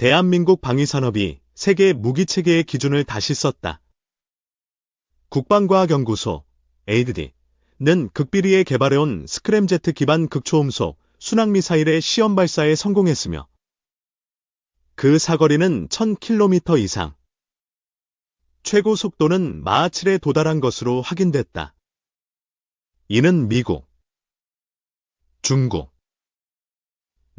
대한민국 방위산업이 세계 무기체계의 기준을 다시 썼다. 국방과학연구소 ADD는 극비리에 개발해온 스크램제트 기반 극초음속 순항미사일의 시험 발사에 성공했으며 그 사거리는 1000km 이상, 최고 속도는 마하 7에 도달한 것으로 확인됐다. 이는 미국, 중국,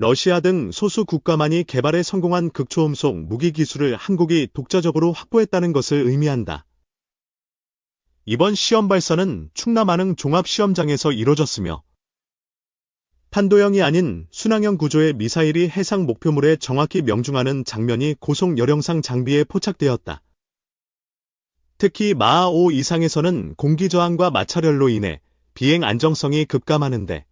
러시아 등 소수 국가만이 개발에 성공한 극초음속 무기 기술을 한국이 독자적으로 확보했다는 것을 의미한다. 이번 시험 발사는 충남 안흥 종합시험장에서 이뤄졌으며 탄도형이 아닌 순항형 구조의 미사일이 해상 목표물에 정확히 명중하는 장면이 고속 열영상 장비에 포착되었다. 특히 마하 5 이상에서는 공기 저항과 마찰열로 인해 비행 안정성이 급감하는데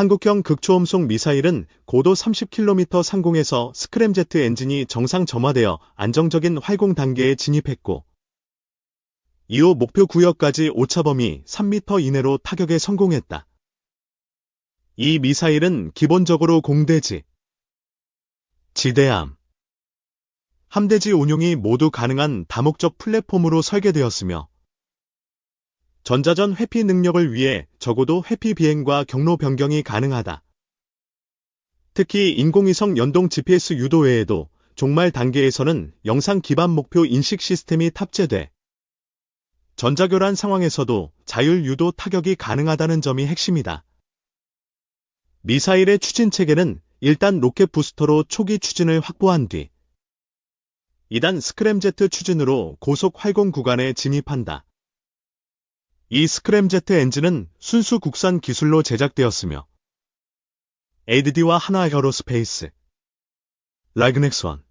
한국형 극초음속 미사일은 고도 30km 상공에서 스크램제트 엔진이 정상 점화되어 안정적인 활공 단계에 진입했고 이후 목표 구역까지 오차범위 3m 이내로 타격에 성공했다. 이 미사일은 기본적으로 공대지, 지대함, 함대지 운용이 모두 가능한 다목적 플랫폼으로 설계되었으며 전자전 회피 능력을 위해 적어도 회피 비행과 경로 변경이 가능하다. 특히 인공위성 연동 GPS 유도 외에도 종말 단계에서는 영상 기반 목표 인식 시스템이 탑재돼 전자교란 상황에서도 자율 유도 타격이 가능하다는 점이 핵심이다. 미사일의 추진 체계는 일단 로켓 부스터로 초기 추진을 확보한 뒤 2단 스크램제트 추진으로 고속 활공 구간에 진입한다. 이 스크램제트 엔진은 순수 국산 기술로 제작되었으며 ADD와 하나에어로스페이스, 라그넥스원,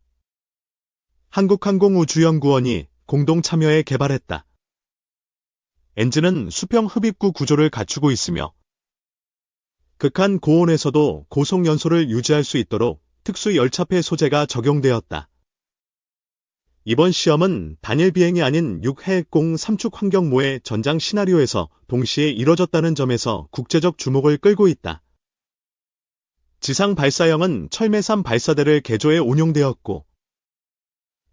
한국항공우주연구원이 공동 참여해 개발했다. 엔진은 수평 흡입구 구조를 갖추고 있으며 극한 고온에서도 고속 연소를 유지할 수 있도록 특수 열차폐 소재가 적용되었다. 이번 시험은 단일 비행이 아닌 6해공 3축 환경모의 전장 시나리오에서 동시에 이뤄졌다는 점에서 국제적 주목을 끌고 있다. 지상 발사형은 철매삼 발사대를 개조해 운용되었고,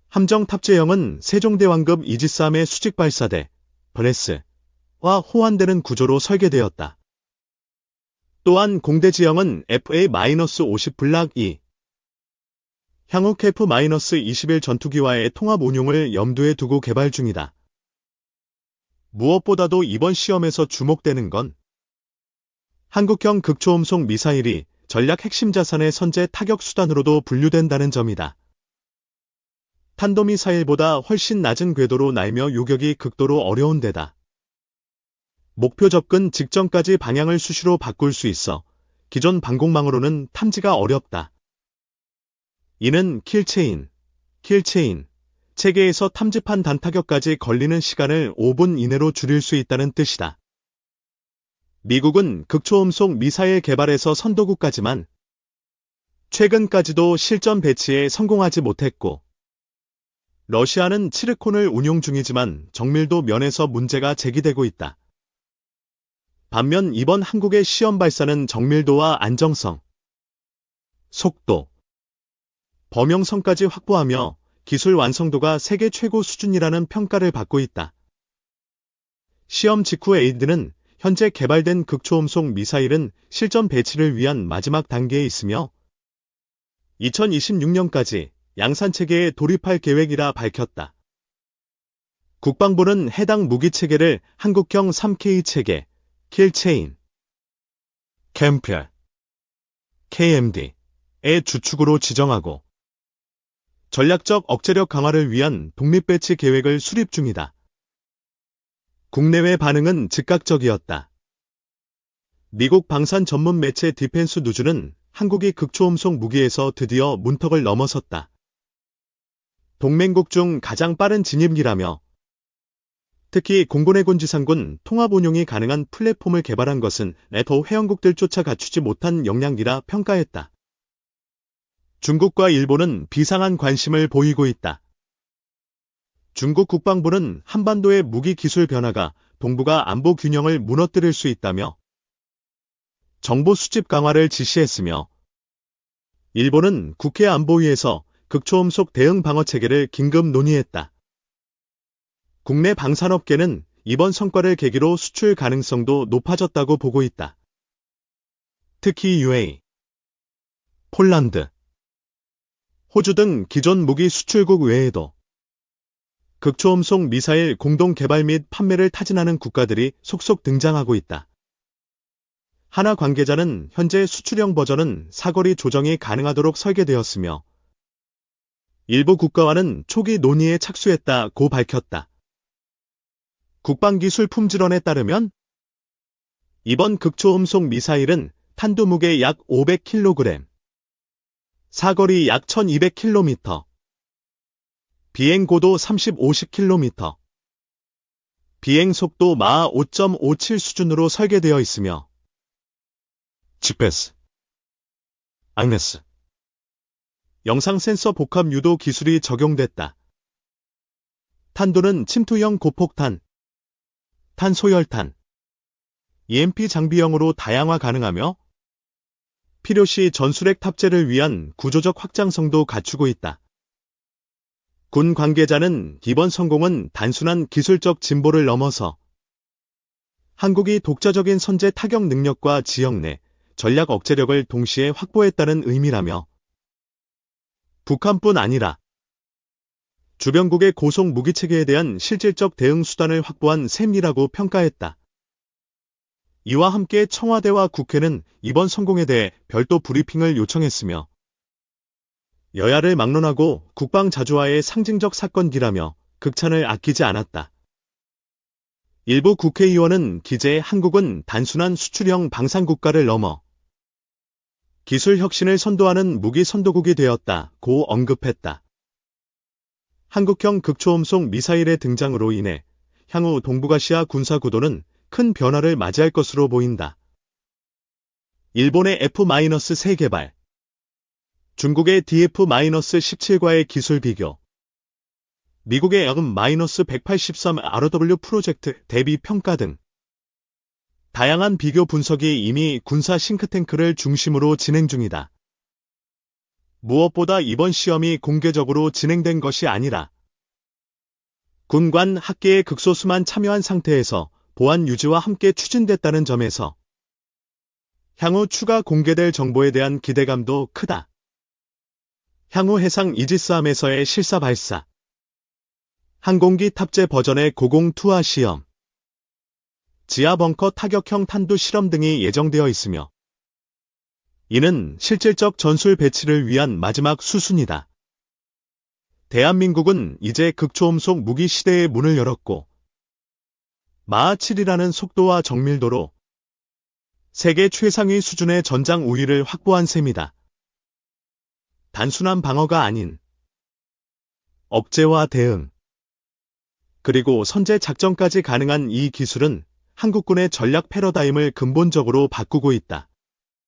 함정 탑재형은 세종대왕급 이지스함의 수직 발사대, 브레스와 호환되는 구조로 설계되었다. 또한 공대 지형은 FA-50 블락 2, 향후 KF-21 전투기와의 통합 운용을 염두에 두고 개발 중이다. 무엇보다도 이번 시험에서 주목되는 건 한국형 극초음속 미사일이 전략 핵심 자산의 선제 타격 수단으로도 분류된다는 점이다. 탄도미사일보다 훨씬 낮은 궤도로 날며 요격이 극도로 어려운 데다. 목표 접근 직전까지 방향을 수시로 바꿀 수 있어 기존 방공망으로는 탐지가 어렵다. 이는 킬체인, 킬체인, 체계에서 탐집한 단타격까지 걸리는 시간을 5분 이내로 줄일 수 있다는 뜻이다. 미국은 극초음속 미사일 개발에서 선도국까지만 최근까지도 실전 배치에 성공하지 못했고 러시아는 치르콘을 운용 중이지만 정밀도 면에서 문제가 제기되고 있다. 반면 이번 한국의 시험 발사는 정밀도와 안정성, 속도, 범용성까지 확보하며 기술 완성도가 세계 최고 수준이라는 평가를 받고 있다. 시험 직후 에이드는 현재 개발된 극초음속 미사일은 실전 배치를 위한 마지막 단계에 있으며 2026년까지 양산 체계에 돌입할 계획이라 밝혔다. 국방부는 해당 무기 체계를 한국형 3K 체계, 킬체인, 캠펠, KMD의 주축으로 지정하고 전략적 억제력 강화를 위한 독립배치 계획을 수립 중이다. 국내외 반응은 즉각적이었다. 미국 방산 전문 매체 디펜스 누즈는 한국이 극초음속 무기에서 드디어 문턱을 넘어섰다. 동맹국 중 가장 빠른 진입기라며 특히 공군해군 지상군 통합 운용이 가능한 플랫폼을 개발한 것은 네토 회원국들조차 갖추지 못한 역량이라 평가했다. 중국과 일본은 비상한 관심을 보이고 있다. 중국 국방부는 한반도의 무기 기술 변화가 동북아 안보 균형을 무너뜨릴 수 있다며 정보 수집 강화를 지시했으며 일본은 국회 안보위에서 극초음속 대응 방어 체계를 긴급 논의했다. 국내 방산업계는 이번 성과를 계기로 수출 가능성도 높아졌다고 보고 있다. 특히 UA, 폴란드, 호주 등 기존 무기 수출국 외에도 극초음속 미사일 공동 개발 및 판매를 타진하는 국가들이 속속 등장하고 있다. 하나 관계자는 현재 수출형 버전은 사거리 조정이 가능하도록 설계되었으며 일부 국가와는 초기 논의에 착수했다고 밝혔다. 국방기술 품질원에 따르면 이번 극초음속 미사일은 탄두 무게 약 500kg, 사거리 약 1200km, 비행 고도 30, 50km, 비행 속도 마하 5.57 수준으로 설계되어 있으며 GPS, 아그네스, 영상 센서 복합 유도 기술이 적용됐다. 탄도는 침투형 고폭탄, 탄소열탄, EMP 장비형으로 다양화 가능하며 필요시 전술핵 탑재를 위한 구조적 확장성도 갖추고 있다. 군 관계자는 이번 성공은 단순한 기술적 진보를 넘어서 한국이 독자적인 선제 타격 능력과 지역 내 전략 억제력을 동시에 확보했다는 의미라며 북한뿐 아니라 주변국의 고속 무기 체계에 대한 실질적 대응 수단을 확보한 셈이라고 평가했다. 이와 함께 청와대와 국회는 이번 성공에 대해 별도 브리핑을 요청했으며 여야를 막론하고 국방 자주화의 상징적 사건기라며 극찬을 아끼지 않았다. 일부 국회의원은 기재에 한국은 단순한 수출형 방산국가를 넘어 기술 혁신을 선도하는 무기 선도국이 되었다고 언급했다. 한국형 극초음속 미사일의 등장으로 인해 향후 동북아시아 군사 구도는 큰 변화를 맞이할 것으로 보인다. 일본의 F-3 개발, 중국의 DF-17과의 기술 비교, 미국의 M-183 ROW 프로젝트 대비 평가 등 다양한 비교 분석이 이미 군사 싱크탱크를 중심으로 진행 중이다. 무엇보다 이번 시험이 공개적으로 진행된 것이 아니라 군관 학계의 극소수만 참여한 상태에서 보안 유지와 함께 추진됐다는 점에서 향후 추가 공개될 정보에 대한 기대감도 크다. 향후 해상 이지스함에서의 실사 발사 항공기 탑재 버전의 고공 투하 시험 지하 벙커 타격형 탄두 실험 등이 예정되어 있으며 이는 실질적 전술 배치를 위한 마지막 수순이다. 대한민국은 이제 극초음속 무기 시대의 문을 열었고 마하 7이라는 속도와 정밀도로 세계 최상위 수준의 전장 우위를 확보한 셈이다. 단순한 방어가 아닌 억제와 대응 그리고 선제 작전까지 가능한 이 기술은 한국군의 전략 패러다임을 근본적으로 바꾸고 있다.